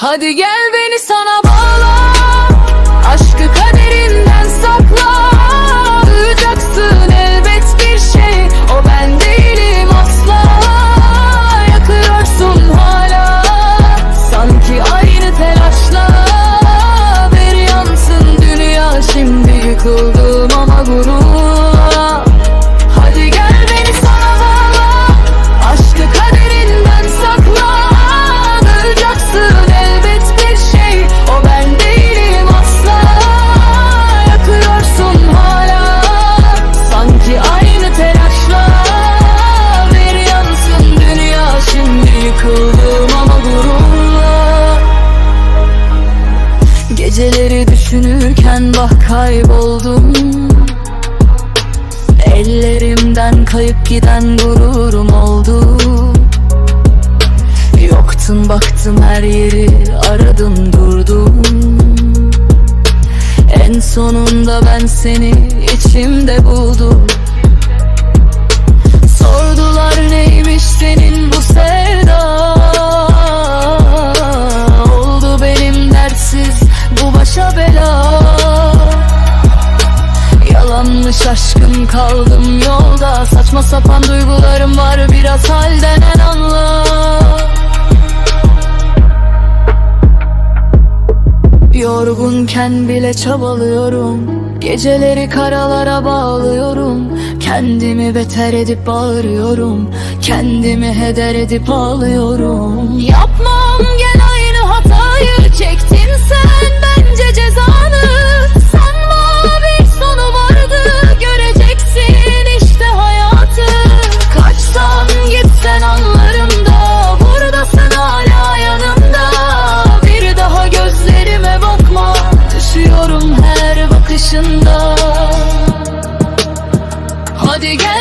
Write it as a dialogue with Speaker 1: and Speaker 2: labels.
Speaker 1: Hadi gel beni sana bağla. Aşkı kaderinden sakla. Duyacaksın elbet bir şey. O ben değilim asla. Yakıyorsun hala. Sanki aynı telaşla. Bir yansın dünya Şimdi yıkıldım Geceleri düşünürken bak kayboldum. Ellerimden kayıp giden gururum oldu. Yoktun baktım her yeri aradım durdum. En sonunda ben seni içimde buldum bela. Yalanmış aşkım kaldım yolda. Saçma sapan duygularım var biraz halden en anla. Yorgunken bile çabalıyorum. Geceleri karalara bağlıyorum. Kendimi beter edip bağırıyorum. Kendimi heder edip ağlıyorum. Yapmam together.